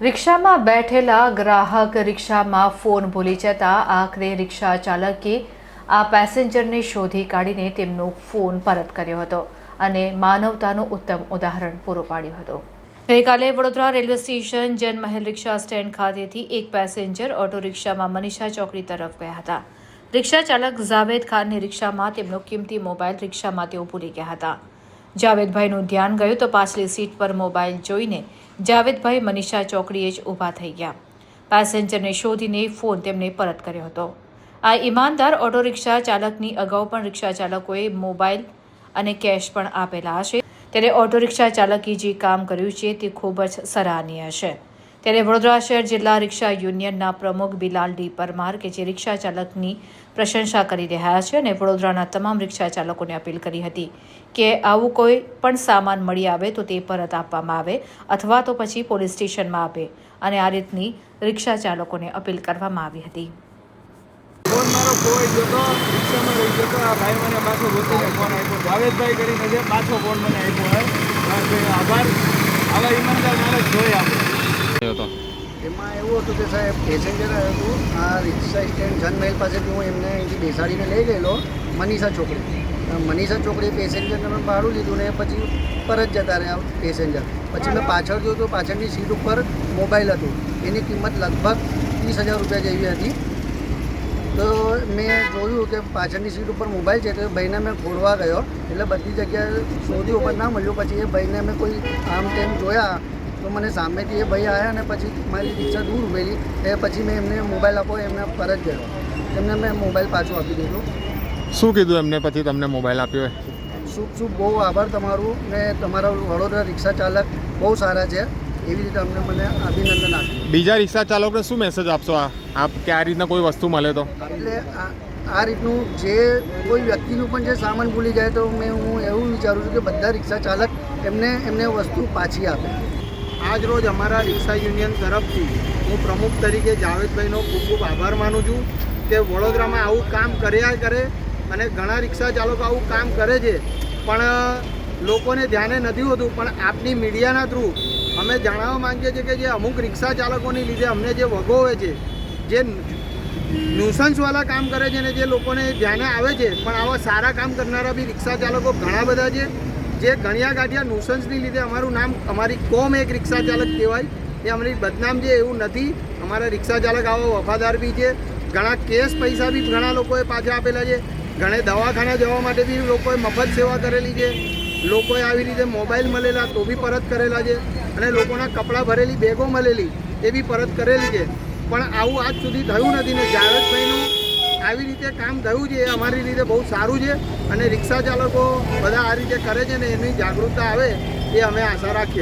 રિક્ષામાં બેઠેલા ગ્રાહક રિક્ષામાં ફોન ભૂલી જતા આખરે રિક્ષા ચાલકે આ પેસેન્જરને શોધી કાઢીને તેમનો ફોન પરત કર્યો હતો અને માનવતાનું ઉત્તમ ઉદાહરણ પૂરું પાડ્યું હતું. ગઈકાલે Vadodara railway station Janmahal rickshaw stand ખાતેથી એક પેસેન્જર ઓટો રિક્ષામાં મનીષા ચોકડી તરફ ગયા હતા. રિક્ષા ચાલક જાવેદ ખાનની રિક્ષામાં તેમનો કિંમતી મોબાઈલ રિક્ષામાં તેઓ ભૂલી ગયા હતા. જાવેદભાઈનું ધ્યાન ગયું તો પાછલી સીટ પર મોબાઈલ જોઈને જાવેદભાઈ મનીષા ચોકડીએ જ ઊભા થઈ ગયા. પેસેન્જરને શોધીને ફોન તેમને પરત કર્યો હતો. આ ઈમાનદાર ઓટો રિક્ષા ચાલકની અગાઉ પણ રિક્ષા ચાલકોએ મોબાઈલ અને કેશ પણ આપેલા હશે. ત્યારે ઓટો રિક્ષા ચાલકે જે કામ કર્યું છે તે ખૂબ જ સરાહનીય છે. ત્યારે વડોદરા શહેર જિલ્લા રિક્ષા યુનિયનના પ્રમુખ બિલાલ ડી પરમાર કે જે રિક્ષા ચાલકની પ્રશંસા કરી રહ્યા છે અને વડોદરાના તમામ રિક્ષા ચાલકોને અપીલ કરી હતી કે આવું કોઈ પણ સામાન મળી આવે તો તે પરત આપવામાં આવે અથવા તો પછી પોલીસ સ્ટેશનમાં આપે. અને આ રીતની રિક્ષા ચાલકોને અપીલ કરવામાં આવી હતી. જાવેદભાઈ કરીને છે પાછો ફોન મને આપ્યો આભાર. આવા ઈમાનદાર માણસ જોઈ આપણે હતો. એમાં એવું હતું કે સાહેબ પેસેન્જર હતું. આ રિક્ષા સ્ટેન્ડ જનમહેલ પાસેથી હું એમને અહીંથી બેસાડીને લઈ ગયેલો, મનીષા ચોકડી. મનીષા છોકરી પેસેન્જરને મેં ભાડું લીધું ને પછી પરત જતા રહ્યા પેસેન્જર પછી મેં પાછળ જોયું તો પાછળની સીટ ઉપર મોબાઈલ હતું. એની કિંમત લગભગ ત્રીસ હજાર રૂપિયા જેવી હતી. તો મેં જોયું કે પાછળની સીટ ઉપર મોબાઈલ છે તો ભાઈને મેં ખોલવા ગયો. એટલે બધી જગ્યાએ શોધ્યું પણ ના મળ્યું. પછી એ ભાઈને મેં કોઈ આમ તેમ જોયા તો મને સામેથી એ ભાઈ આવ્યા અને પછી મારી રિક્ષા દૂર ઉભેલી. એ પછી મેં એમને મોબાઈલ આપો એમને પરત ગયો. એમને મેં મોબાઈલ પાછો આપી દીધો. શું કીધું એમને પછી તમને મોબાઈલ આપ્યો? શુભ શુભ બહુ આભાર તમારું ને તમારા વડોદરા રિક્ષા ચાલક બહુ સારા છે. એવી રીતે અમને મને અભિનંદન આપ્યું. બીજા રિક્ષા ચાલકને શું મેસેજ આપશો આ? આપ કે આ રીતના કોઈ વસ્તુ મળે તો? એટલે આ આ રીતનું જે કોઈ વ્યક્તિનું પણ જે સામાન ભૂલી જાય તો મેં હું એવું વિચારું છું કે બધા રિક્ષા ચાલક એમને એમને વસ્તુ પાછી આપે. આજ રોજ અમારા રિક્ષા યુનિયન તરફથી હું પ્રમુખ તરીકે જાવેદભાઈનો ખૂબ ખૂબ આભાર માનું છું કે વડોદરામાં આવું કામ કર્યા કરે અને ઘણા રિક્ષા ચાલકો આવું કામ કરે છે. પણ લોકોને ધ્યાને નથી હોતું, પણ આપની મીડિયાના થ્રુ અમે જાણવા માંગીએ છીએ કે જે અમુક રિક્ષા ચાલકોની લીધે અમને જે વગોવે છે, જે ન્યુસન્સવાળા કામ કરે છે ને જે લોકોને ધ્યાને આવે છે, પણ આવા સારા કામ કરનારા બી રિક્ષા ચાલકો ઘણા બધા છે. જે ગણ્યા ગાંઠિયા નુસન્સની લીધે અમારું નામ, અમારી કોમ એક રિક્ષા ચાલક કહેવાય. એ અમારી બદનામ છે, એવું નથી. અમારા રિક્ષા ચાલક આવો વફાદાર બી છે. ઘણા કેસ પૈસા બી ઘણા લોકોએ પાછા આપેલા છે. ઘણે દવાખાના જવા માટે બી લોકોએ મફત સેવા કરેલી છે. લોકોએ આવી રીતે મોબાઈલ મળેલા તો બી પરત કરેલા છે. અને લોકોના કપડાં ભરેલી, બેગો મળેલી, એ બી પરત કરેલી છે. પણ આવું આજ સુધી થયું નથી ને જાવેદભાઈનું આવી રીતે કામ થયું છે, એ અમારી રીતે બહુ સારું છે અને રિક્ષા ચાલકો બધા આ રીતે કરે છે ને એની જાગૃતતા આવે, એ અમે આશા રાખીએ.